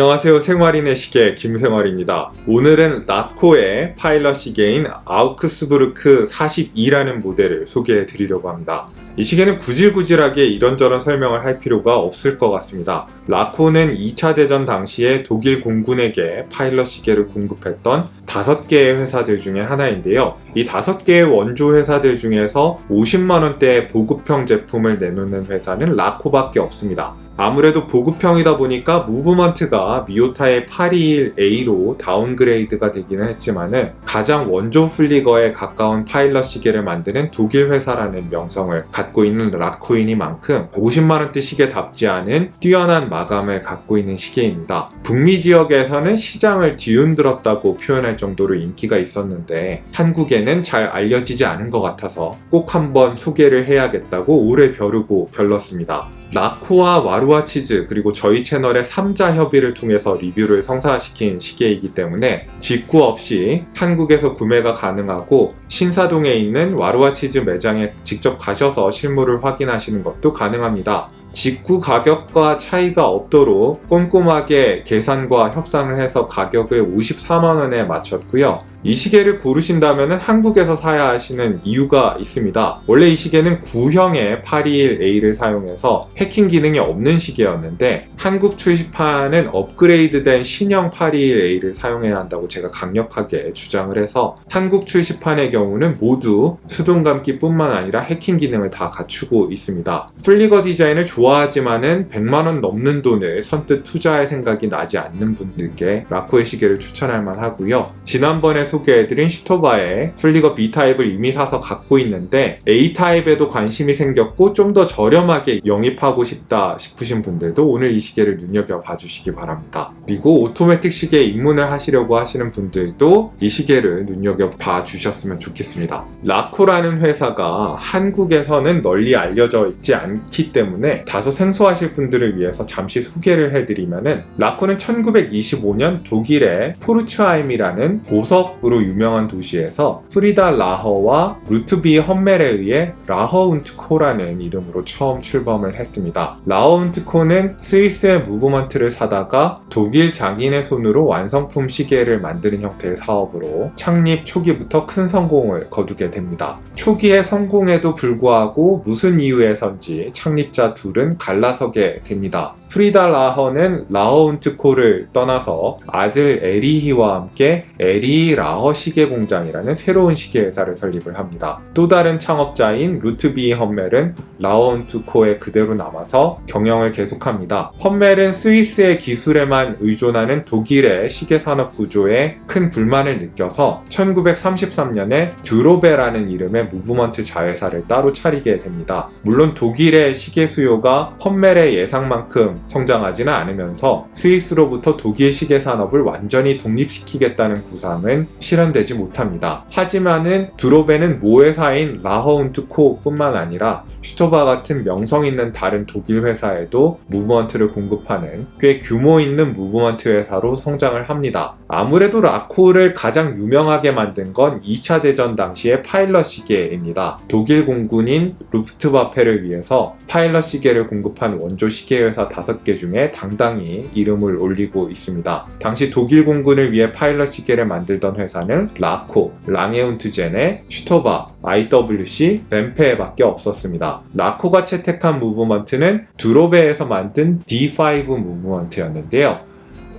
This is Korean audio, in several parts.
안녕하세요. 생활인의 시계 김생활입니다. 오늘은 라코의 파일럿 시계인 아우크스부르크 42라는 모델을 소개해 드리려고 합니다. 이 시계는 구질구질하게 이런저런 설명을 할 필요가 없을 것 같습니다. 라코는 2차 대전 당시에 독일 공군에게 파일럿 시계를 공급했던 5개의 회사들 중에 하나인데요. 이 5개의 원조 회사들 중에서 50만원대의 보급형 제품을 내놓는 회사는 라코밖에 없습니다. 아무래도 보급형이다 보니까 무브먼트가 미오타의 821A로 다운그레이드가 되기는 했지만은 가장 원조 플리거에 가까운 파일럿 시계를 만드는 독일 회사라는 명성을 갖고 있는 라코이니만큼 50만원대 시계답지 않은 뛰어난 마감을 갖고 있는 시계입니다. 북미 지역에서는 시장을 뒤흔들었다고 표현할 정도로 인기가 있었는데 한국에는 잘 알려지지 않은 것 같아서 꼭 한번 소개를 해야겠다고 오래 벼르고 별렀습니다. 라코와 와루아 치즈 그리고 저희 채널의 3자 협의를 통해서 리뷰를 성사시킨 시계이기 때문에 직구 없이 한국에서 구매가 가능하고 신사동에 있는 와루아 치즈 매장에 직접 가셔서 실물을 확인하시는 것도 가능합니다. 직구 가격과 차이가 없도록 꼼꼼하게 계산과 협상을 해서 가격을 54만원에 맞췄고요. 이 시계를 고르신다면 한국에서 사야 하시는 이유가 있습니다. 원래 이 시계는 구형의 821A를 사용해서 해킹 기능이 없는 시계였는데 한국 출시판은 업그레이드된 신형 821A를 사용해야 한다고 제가 강력하게 주장을 해서 한국 출시판의 경우는 모두 수동 감기뿐만 아니라 해킹 기능을 다 갖추고 있습니다. 플리거 디자인을 좋아하지만은 100만 원 넘는 돈을 선뜻 투자할 생각이 나지 않는 분들께 라코의 시계를 추천할 만하고요. 지난번에 소개해드린 슈토바의 플리거 B타입을 이미 사서 갖고 있는데 A타입에도 관심이 생겼고 좀 더 저렴하게 영입하고 싶다 싶으신 분들도 오늘 이 시계를 눈여겨 봐 주시기 바랍니다. 그리고 오토매틱 시계에 입문을 하시려고 하시는 분들도 이 시계를 눈여겨 봐 주셨으면 좋겠습니다. 라코라는 회사가 한국에서는 널리 알려져 있지 않기 때문에 다소 생소하실 분들을 위해서 잠시 소개를 해드리면은 라코는 1925년 독일의 포르츠하임이라는 보석으로 유명한 도시에서 프리다 라허와 루트비 험멜에 의해 라허운트코라는 이름으로 처음 출범을 했습니다. 라허운트코는 스위스의 무브먼트를 사다가 독일 장인의 손으로 완성품 시계를 만드는 형태의 사업으로 창립 초기부터 큰 성공을 거두게 됩니다. 초기의 성공에도 불구하고 무슨 이유에선지 창립자 둘은 갈라서게 됩니다. 프리다 라허는 라허운트코를 떠나서 아들 에리히와 함께 에리 라허 시계 공장이라는 새로운 시계 회사를 설립을 합니다. 또 다른 창업자인 루트비 험멜은 라허운트코에 그대로 남아서 경영을 계속합니다. 험멜은 스위스의 기술에만 의존하는 독일의 시계 산업 구조에 큰 불만을 느껴서 1933년에 듀로베라는 이름의 무브먼트 자회사를 따로 차리게 됩니다. 물론 독일의 시계 수요가 험멜의 예상만큼 성장하지는 않으면서 스위스로부터 독일 시계 산업을 완전히 독립시키겠다는 구상은 실현되지 못합니다. 하지만은 드로베는 모회사인 라허운트코뿐만 아니라 슈토바 같은 명성 있는 다른 독일 회사에도 무브먼트를 공급하는 꽤 규모 있는 무브먼트 회사로 성장을 합니다. 아무래도 라코를 가장 유명하게 만든 건 2차 대전 당시의 파일럿 시계입니다. 독일 공군인 루프트바페를 위해서 파일럿 시계를 공급한 원조 시계 회사 5개 중에 당당히 이름을 올리고 있습니다. 당시 독일 공군을 위해 파일럿 시계를 만들던 회사는 라코, 랑에운트제네, 슈토바, IWC, 벤페밖에 없었습니다. 라코가 채택한 무브먼트는 두로베에서 만든 D5 무브먼트였는데요.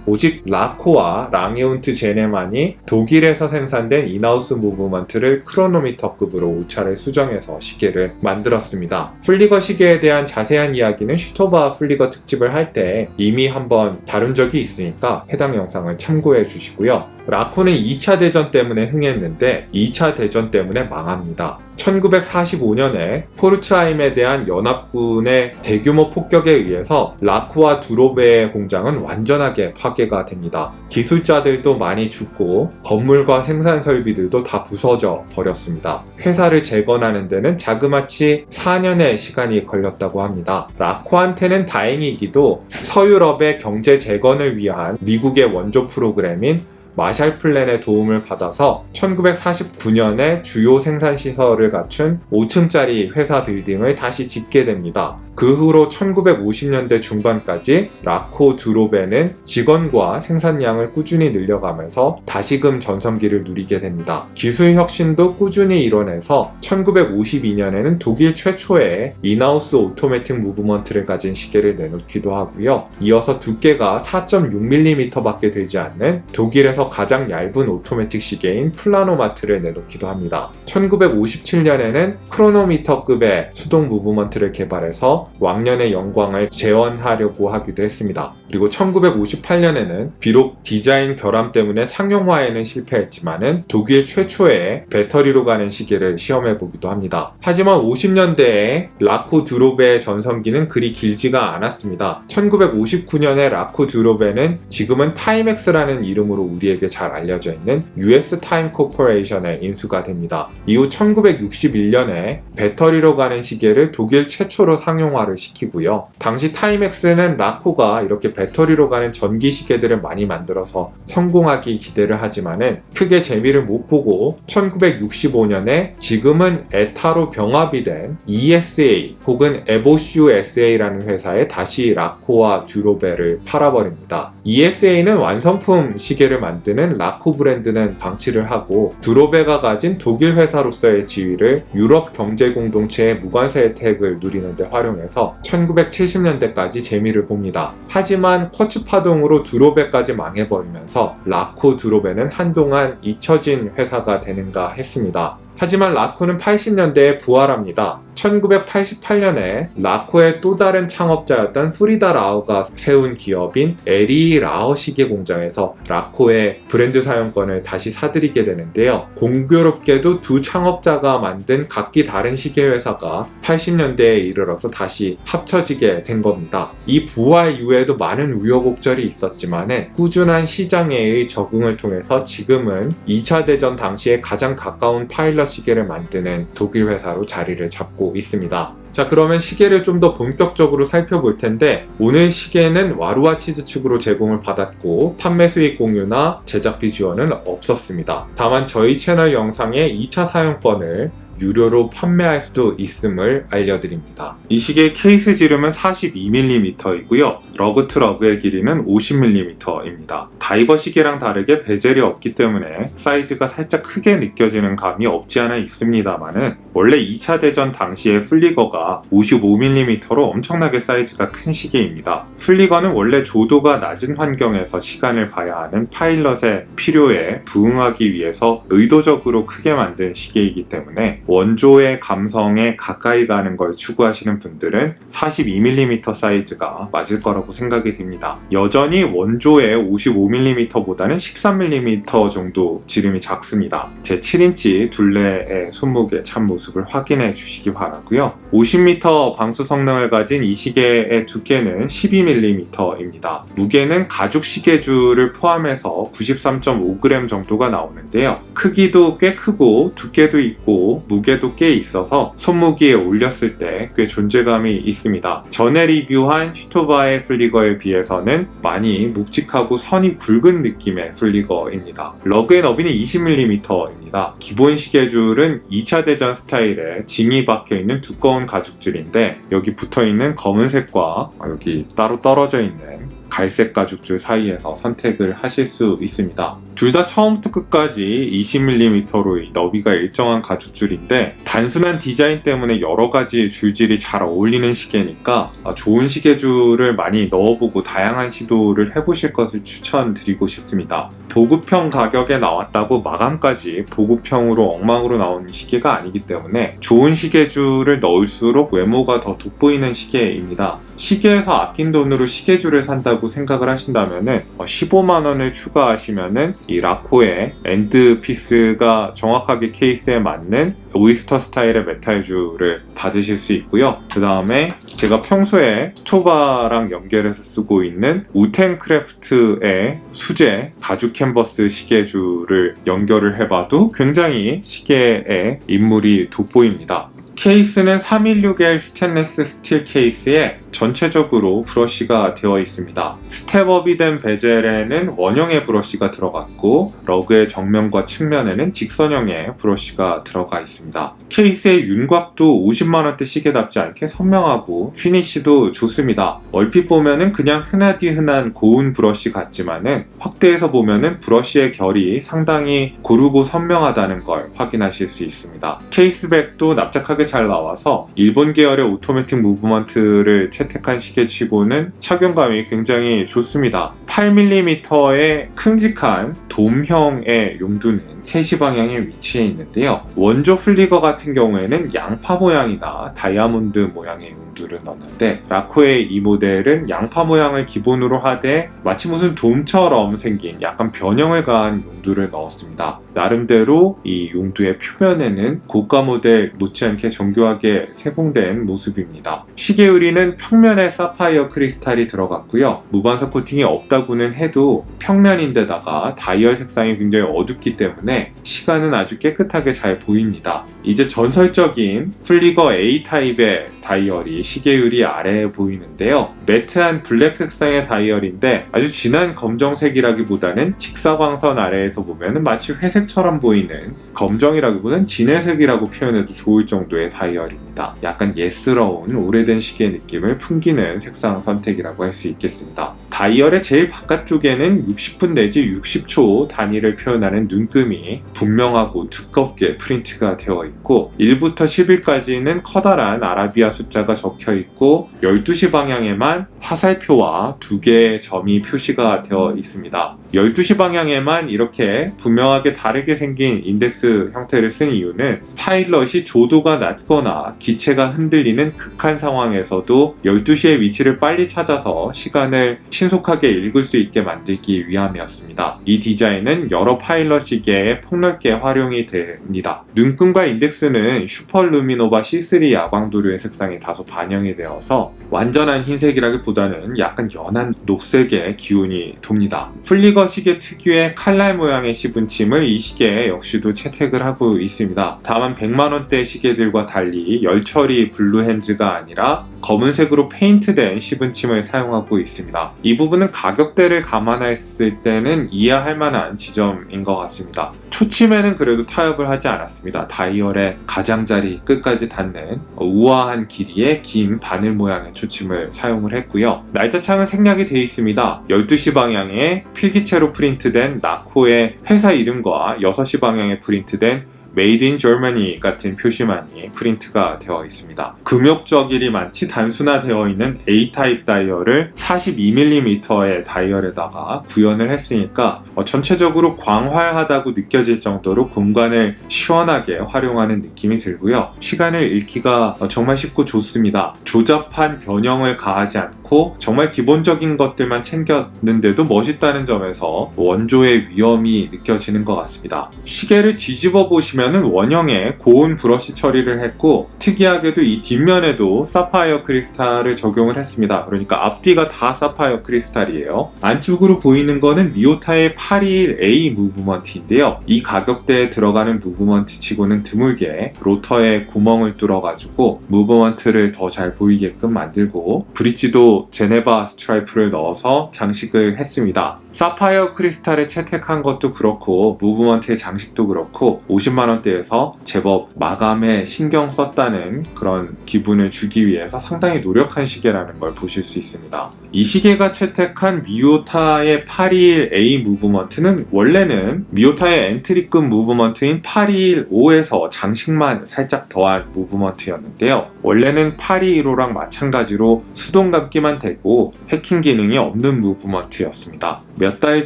오직 라코와 랑에운트 제네만이 독일에서 생산된 인하우스 무브먼트를 크로노미터급으로 오차를 수정해서 시계를 만들었습니다. 플리거 시계에 대한 자세한 이야기는 슈토바 플리거 특집을 할 때 이미 한번 다룬 적이 있으니까 해당 영상을 참고해 주시고요. 라코는 2차 대전 때문에 흥했는데 2차 대전 때문에 망합니다. 1945년에 포르츠하임에 대한 연합군의 대규모 폭격에 의해서 라쿠와 두로베의 공장은 완전하게 파괴가 됩니다. 기술자들도 많이 죽고 건물과 생산 설비들도 다 부서져 버렸습니다. 회사를 재건하는 데는 자그마치 4년의 시간이 걸렸다고 합니다. 라쿠한테는 다행이기도 서유럽의 경제 재건을 위한 미국의 원조 프로그램인 마샬 플랜의 도움을 받아서 1949년에 주요 생산 시설을 갖춘 5층짜리 회사 빌딩을 다시 짓게 됩니다. 그 후로 1950년대 중반까지 라코 드로베는 직원과 생산량을 꾸준히 늘려가면서 다시금 전성기를 누리게 됩니다. 기술 혁신도 꾸준히 이뤄내서 1952년에는 독일 최초의 인하우스 오토매틱 무브먼트를 가진 시계를 내놓기도 하고요. 이어서 두께가 4.6mm 밖에 되지 않는 독일에서 가장 얇은 오토매틱 시계인 플라노마트를 내놓기도 합니다. 1957년에는 크로노미터급의 수동 무브먼트를 개발해서 왕년의 영광을 재현하려고 하기도 했습니다. 그리고 1958년에는 비록 디자인 결함 때문에 상용화에는 실패했지만은 독일 최초의 배터리로 가는 시계를 시험해 보기도 합니다. 하지만 50년대에 라코 드로베의 전성기는 그리 길지가 않았습니다. 1959년에 라코 드로베는 지금은 타임엑스라는 이름으로 우리에게 잘 알려져 있는 US 타임 코퍼레이션에 인수가 됩니다. 이후 1961년에 배터리로 가는 시계를 독일 최초로 상용화 를 시키고요. 당시 타임엑스는 라코가 이렇게 배터리로 가는 전기 시계들을 많이 만들어서 성공하기 기대를 하지만은 크게 재미를 못 보고 1965년에 지금은 에타로 병합이 된 ESA 혹은 에보슈 SA라는 회사에 다시 라코와 듀로벨을 팔아버립니다. ESA는 완성품 시계를 만드는 라코 브랜드는 방치를 하고 듀로베가 가진 독일 회사로서의 지위를 유럽 경제 공동체의 무관세 혜택을 누리는데 활용 해서 1970년대까지 재미를 봅니다. 하지만 쿼츠 파동으로 듀로베까지 망해버리면서 라코 듀로베는 한동안 잊혀진 회사가 되는가 했습니다. 하지만 라코는 80년대에 부활합니다. 1988년에 라코의 또 다른 창업자였던 프리다 라오가 세운 기업인 에리 라오 시계 공장에서 라코의 브랜드 사용권을 다시 사들이게 되는데요. 공교롭게도 두 창업자가 만든 각기 다른 시계 회사가 80년대에 이르러서 다시 합쳐지게 된 겁니다. 이 부활 이후에도 많은 우여곡절이 있었지만 꾸준한 시장에 의 적응을 통해서 지금은 2차 대전 당시에 가장 가까운 파일럿 시계를 만드는 독일 회사로 자리를 잡고 있습니다. 자 그러면 시계를 좀 더 본격적으로 살펴볼 텐데 오늘 시계는 와루와 치즈 측으로 제공을 받았고 판매 수익 공유나 제작비 지원은 없었습니다. 다만 저희 채널 영상에 2차 사용권을 유료로 판매할 수도 있음을 알려드립니다. 이 시계의 케이스 지름은 42mm이고요. 러그 투 러그의 길이는 50mm입니다. 다이버 시계랑 다르게 베젤이 없기 때문에 사이즈가 살짝 크게 느껴지는 감이 없지 않아 있습니다만은 원래 2차 대전 당시의 플리거가 55mm로 엄청나게 사이즈가 큰 시계입니다. 플리거는 원래 조도가 낮은 환경에서 시간을 봐야 하는 파일럿의 필요에 부응하기 위해서 의도적으로 크게 만든 시계이기 때문에 원조의 감성에 가까이 가는 걸 추구하시는 분들은 42mm 사이즈가 맞을 거라고 생각이 듭니다. 여전히 원조의 55mm보다는 13mm 정도 지름이 작습니다. 제 7인치 둘레의 손목의 참모습을 확인해 주시기 바라고요. 50m 방수 성능을 가진 이 시계의 두께는 12mm입니다. 무게는 가죽 시계줄을 포함해서 93.5g 정도가 나오는데요. 크기도 꽤 크고 두께도 있고 무게 도 꽤 있어서 손무기에 올렸을 때 꽤 존재감이 있습니다. 전에 리뷰한 슈토바의 플리거에 비해서는 많이 묵직하고 선이 굵은 느낌의 플리거입니다. 러그의 너비는 20mm입니다. 기본 시계줄은 2차 대전 스타일의 징이 박혀 있는 두꺼운 가죽줄인데 여기 붙어 있는 검은색과 여기 따로 떨어져 있는 갈색 가죽줄 사이에서 선택을 하실 수 있습니다. 둘 다 처음부터 끝까지 20mm로 너비가 일정한 가죽줄인데 단순한 디자인 때문에 여러 가지 줄질이 잘 어울리는 시계니까 좋은 시계줄을 많이 넣어보고 다양한 시도를 해보실 것을 추천드리고 싶습니다. 보급형 가격에 나왔다고 마감까지 보급형으로 엉망으로 나온 시계가 아니기 때문에 좋은 시계줄을 넣을수록 외모가 더 돋보이는 시계입니다. 시계에서 아낀 돈으로 시계줄을 산다고 생각을 하신다면은 15만 원을 추가하시면은 이 라코의 엔드 피스가 정확하게 케이스에 맞는 오이스터 스타일의 메탈 줄을 받으실 수 있고요. 그 다음에 제가 평소에 스토바랑 연결해서 쓰고 있는 우텐크래프트의 수제 가죽 캔버스 시계줄을 연결을 해봐도 굉장히 시계에 인물이 돋보입니다. 케이스는 316L 스테인레스 스틸 케이스에 전체적으로 브러쉬가 되어 있습니다. 스텝업이 된 베젤에는 원형의 브러쉬가 들어갔고 러그의 정면과 측면에는 직선형의 브러쉬가 들어가 있습니다. 케이스의 윤곽도 50만원대 시계답지 않게 선명하고 피니쉬도 좋습니다. 얼핏 보면은 그냥 흔하디 흔한 고운 브러쉬 같지만은 확대해서 보면은 브러쉬의 결이 상당히 고르고 선명하다는 걸 확인하실 수 있습니다. 케이스백도 납작하게 잘 나와서 일본 계열의 오토매틱 무브먼트를 채택한 시계치고는 착용감이 굉장히 좋습니다. 8mm의 큼직한 돔형의 용두는 3시 방향에 위치해 있는데요. 원조 플리거 같은 경우에는 양파 모양이나 다이아몬드 모양의 용두 를 넣었는데 라코의 이 모델은 양파 모양을 기본으로 하되 마치 무슨 돔처럼 생긴 약간 변형을 가한 용두를 넣었습니다. 나름대로 이 용두의 표면에는 고가 모델 못지않게 정교하게 세공된 모습입니다. 시계 유리는 평면에 사파이어 크리스탈이 들어갔고요. 무반사 코팅이 없다고는 해도 평면인데다가 다이얼 색상이 굉장히 어둡기 때문에 시간은 아주 깨끗하게 잘 보입니다. 이제 전설적인 플리거 A타입의 다이얼이 시계 유리 아래에 보이는데요. 매트한 블랙 색상의 다이얼인데 아주 진한 검정색이라기보다는 직사광선 아래에서 보면 마치 회색처럼 보이는 검정이라기보다는 진회색이라고 표현해도 좋을 정도의 다이얼입니다. 약간 예스러운 오래된 시계 느낌을 풍기는 색상 선택이라고 할 수 있겠습니다. 다이얼의 제일 바깥쪽에는 60분 내지 60초 단위를 표현하는 눈금이 분명하고 두껍게 프린트가 되어 있고 1부터 10일까지는 커다란 아라비아 숫자가 적혀 있고 12시 방향에만 화살표와 두 개의 점이 표시가 되어 있습니다. 12시 방향에만 이렇게 분명하게 다르게 생긴 인덱스 형태를 쓴 이유는 파일럿이 조도가 낮거나 기체가 흔들리는 극한 상황에서도 12시의 위치를 빨리 찾아서 시간을 신속하게 읽을 수 있게 만들기 위함이었습니다. 이 디자인은 여러 파일럿 시계에 폭넓게 활용이 됩니다. 눈금과 인덱스는 슈퍼루미노바 C3 야광도료의 색상이 다소 반영이 되어서 완전한 흰색이라기보다는 약간 연한 녹색의 기운이 돕니다. 플리거 시계 특유의 칼날 모양의 시분침을 이 시계에 역시도 채택을 하고 있습니다. 다만 100만원대 시계들과 달리 열처리 블루핸즈가 아니라 검은색으로 페인트된 시분침을 사용하고 있습니다. 이 부분은 가격대를 감안했을 때는 이해할 만한 지점인 것 같습니다. 초침에는 그래도 타협을 하지 않았습니다. 다이얼의 가장자리 끝까지 닿는 우아한 길이의 긴 바늘 모양의 초침을 사용을 했고요. 날짜창은 생략이 되어 있습니다. 12시 방향에 필기 체로 프린트된 나코의 회사 이름과 6시 방향에 프린트된 Made in Germany 같은 표시만이 프린트가 되어 있습니다. 금욕적일이 많지 단순화되어 있는 A타입 다이얼을 42mm의 다이얼에다가 구현을 했으니까 어, 전체적으로 광활하다고 느껴질 정도로 공간을 시원하게 활용하는 느낌이 들고요. 시간을 읽기가 어, 정말 쉽고 좋습니다. 조잡한 변형을 가하지 않고 정말 기본적인 것들만 챙겼는데도 멋있다는 점에서 원조의 위험이 느껴지는 것 같습니다. 시계를 뒤집어 보시면 원형에 고운 브러쉬 처리를 했고 특이하게도 이 뒷면에도 사파이어 크리스탈을 적용을 했습니다. 그러니까 앞뒤가 다 사파이어 크리스탈이에요. 안쪽으로 보이는 거는 미오타의 821A 무브먼트인데요. 이 가격대에 들어가는 무브먼트 치고는 드물게 로터에 구멍을 뚫어가지고 무브먼트를 더 잘 보이게끔 만들고 브릿지도 제네바 스트라이프를 넣어서 장식을 했습니다. 사파이어 크리스탈에 채택한 것도 그렇고 무브먼트의 장식도 그렇고 50만원대에서 제법 마감에 신경 썼다는 그런 기분을 주기 위해서 상당히 노력한 시계라는 걸 보실 수 있습니다. 이 시계가 채택한 미오타의 821A 무브먼트는 원래는 미오타의 엔트리급 무브먼트인 821O에서 장식만 살짝 더한 무브먼트였는데요. 원래는 821호랑 마찬가지로 수동 감기만 되고 해킹 기능이 없는 무브먼트였습니다. 몇 달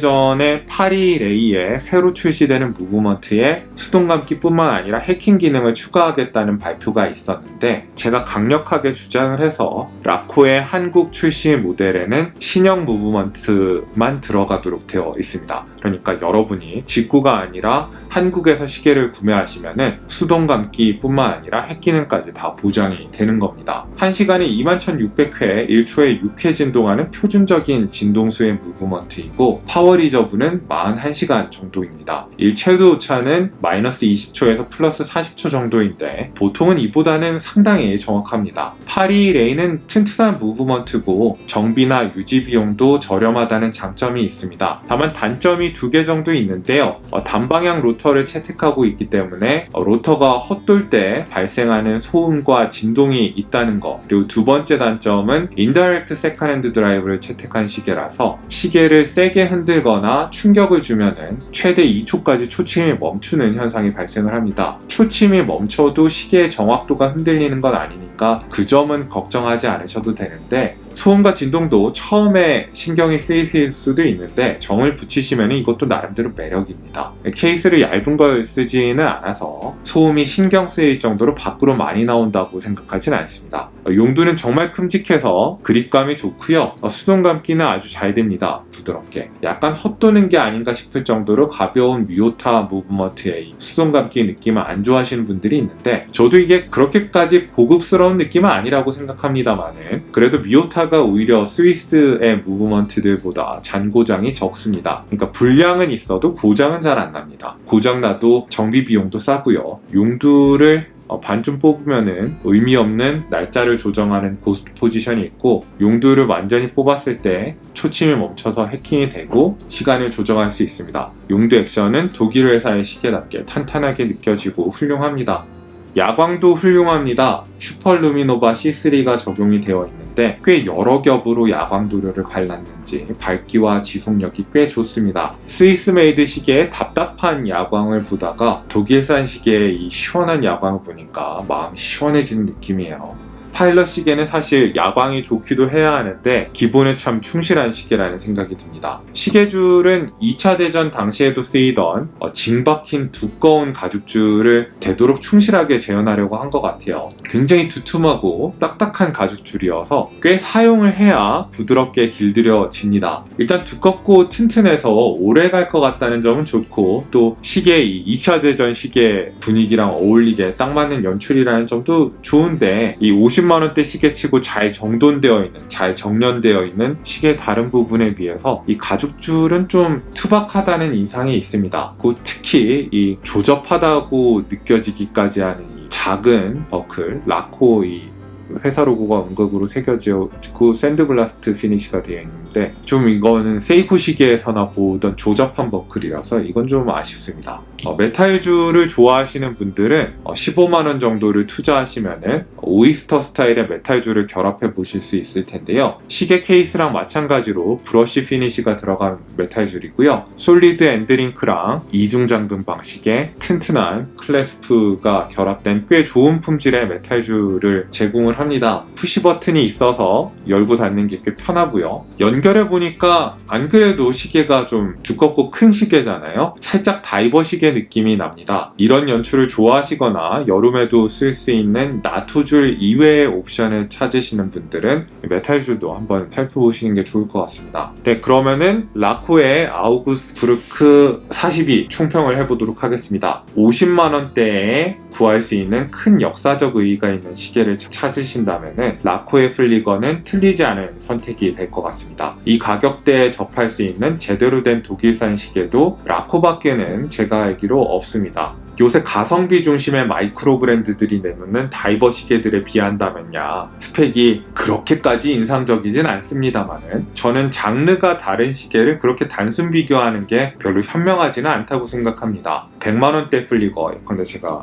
전에 821A에 새로 출시되는 무브먼트에 수동 감기뿐만 아니라 해킹 기능을 추가하겠다는 발표가 있었는데 제가 강력하게 주장을 해서 라코의 한국 출시 모델에는 신형 무브먼트만 들어가도록 되어 있습니다. 그러니까 여러분이 직구가 아니라 한국에서 시계를 구매하시면은 수동 감기뿐만 아니라 핵 기능까지 다 보장이 되는 겁니다. 1시간에 21,600회 1초에 시계를 6회 진동하는 표준적인 진동수의 무브먼트이고 파워 리저브는 41시간 정도입니다. 1최도 오차는 마이너스 20초에서 플러스 40초 정도인데 보통은 이보다는 상당히 정확합니다. 파리 레인은 튼튼한 무브먼트고 정비나 유지 비용도 저렴하다는 장점이 있습니다. 다만 단점이 두 개 정도 있는데요. 어, 단방향 로터를 채택하고 있기 때문에 어, 로터가 헛돌 때 발생하는 소음과 진동이 있다는 것 그리고 두 번째 단점은 인다이렉트 세컨핸드 드라이브를 채택한 시계라서 시계를 세게 흔들거나 충격을 주면은 최대 2초까지 초침이 멈추는 현상이 발생을 합니다. 초침이 멈춰도 시계의 정확도가 흔들리는 건 아니니까 그 점은 걱정하지 않으셔도 되는데 소음과 진동도 처음에 신경이 쓰이실 수도 있는데 정을 붙이시면 이것도 나름대로 매력입니다. 케이스를 얇은 걸 쓰지는 않아서 소음이 신경 쓰일 정도로 밖으로 많이 나온다고 생각하진 않습니다. 용두는 정말 큼직해서 그립감이 좋고요. 수동 감기는 아주 잘 됩니다. 부드럽게. 약간 헛도는 게 아닌가 싶을 정도로 가벼운 미오타 무브먼트의 수동 감기 느낌을 안 좋아하시는 분들이 있는데 저도 이게 그렇게까지 고급스러운 느낌은 아니라고 생각합니다만은 그래도 미오타 가 오히려 스위스의 무브먼트들보다 잔고장이 적습니다. 그러니까 불량은 있어도 고장은 잘 안 납니다. 고장 나도 정비 비용도 싸고요. 용두를 어, 반쯤 뽑으면은 의미 없는 날짜를 조정하는 고스트 포지션이 있고 용두를 완전히 뽑았을 때 초침이 멈춰서 해킹이 되고 시간을 조정할 수 있습니다. 용두 액션은 독일 회사의 시계답게 탄탄하게 느껴지고 훌륭합니다. 야광도 훌륭합니다. 슈퍼루미노바 C3가 적용이 되어 있는데 꽤 여러 겹으로 야광도료를 발랐는지 밝기와 지속력이 꽤 좋습니다. 스위스 메이드 시계에 답답한 야광을 보다가 독일산 시계의 이 시원한 야광을 보니까 마음이 시원해지는 느낌이에요. 파일럿 시계는 사실 야광이 좋기도 해야 하는데 기본에 참 충실한 시계라는 생각이 듭니다. 시계줄은 2차 대전 당시에도 쓰이던 어, 징박힌 두꺼운 가죽줄을 되도록 충실하게 재현하려고 한 것 같아요. 굉장히 두툼하고 딱딱한 가죽줄이어서 꽤 사용을 해야 부드럽게 길들여집니다. 일단 두껍고 튼튼해서 오래 갈 것 같다는 점은 좋고 또 시계의 2차 대전 시계 분위기랑 어울리게 딱 맞는 연출이라는 점도 좋은데 이 50만 원대 시계치고 잘 정돈되어 있는 잘 정련되어 있는 시계 다른 부분에 비해서 이 가죽줄은 좀 투박하다는 인상이 있습니다. 그 특히 이 조접하다고 느껴지기까지 하는 이 작은 버클 라코 이 회사 로고가 음각으로 새겨져 그 샌드블라스트 피니시가 되어 있는데 좀 이거는 세이코 시계에서나 보던 조잡한 버클이라서 이건 좀 아쉽습니다. 어, 메탈줄을 좋아하시는 분들은 어, 15만 원 정도를 투자하시면은 오이스터 스타일의 메탈줄을 결합해 보실 수 있을 텐데요. 시계 케이스랑 마찬가지로 브러쉬 피니시가 들어간 메탈줄이고요. 솔리드 엔드링크랑 이중 잠금 방식의 튼튼한 클래스프가 결합된 꽤 좋은 품질의 메탈줄을 제공을 합니다. 푸시 버튼이 있어서 열고 닫는 게 꽤 편하고요. 연결해 보니까 안 그래도 시계가 좀 두껍고 큰 시계잖아요. 살짝 다이버 시계 느낌이 납니다. 이런 연출을 좋아하시거나 여름에도 쓸 수 있는 나토줄 이외의 옵션을 찾으시는 분들은 메탈줄도 한번 살펴보시는 게 좋을 것 같습니다. 네, 그러면은 라코의 아우구스 브루크 42 총평을 해보도록 하겠습니다. 50만 원대에 구할 수 있는 큰 역사적 의의가 있는 시계를 찾으 신다면 라코의 플리거는 틀리지 않은 선택이 될 것 같습니다. 이 가격대에 접할 수 있는 제대로 된 독일산 시계도 라코밖에는 제가 알기로 없습니다. 요새 가성비 중심의 마이크로 브랜드들이 내놓는 다이버 시계들에 비한다면야 스펙이 그렇게까지 인상적이진 않습니다만은 저는 장르가 다른 시계를 그렇게 단순 비교하는 게 별로 현명하지는 않다고 생각합니다. 100만원대 플리거 근데 제가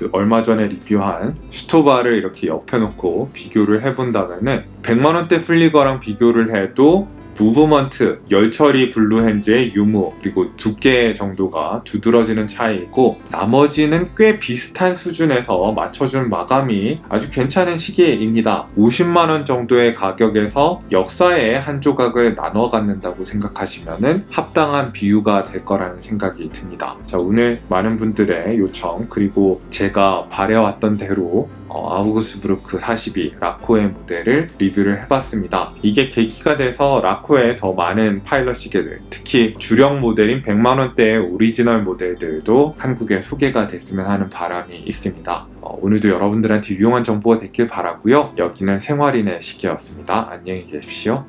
그 얼마 전에 리뷰한 슈토바를 이렇게 옆에 놓고 비교를 해본다면은 100만원대 플리거랑 비교를 해도 무브먼트, 열처리 블루핸즈의 유무, 그리고 두께 정도가 두드러지는 차이이고 나머지는 꽤 비슷한 수준에서 맞춰준 마감이 아주 괜찮은 시계입니다. 50만원 정도의 가격에서 역사의 한 조각을 나눠 갖는다고 생각하시면 합당한 비유가 될 거라는 생각이 듭니다. 자, 오늘 많은 분들의 요청 그리고 제가 바래왔던 대로 어, 아우구스부르크 42 라코의 모델을 리뷰를 해봤습니다. 이게 계기가 돼서 라코 나코의 더 많은 파일럿 시계들, 특히 주력 모델인 100만 원대의 오리지널 모델들도 한국에 소개가 됐으면 하는 바람이 있습니다. 어, 오늘도 여러분들한테 유용한 정보가 됐길 바라고요. 여기는 생활인의 시계였습니다. 안녕히 계십시오.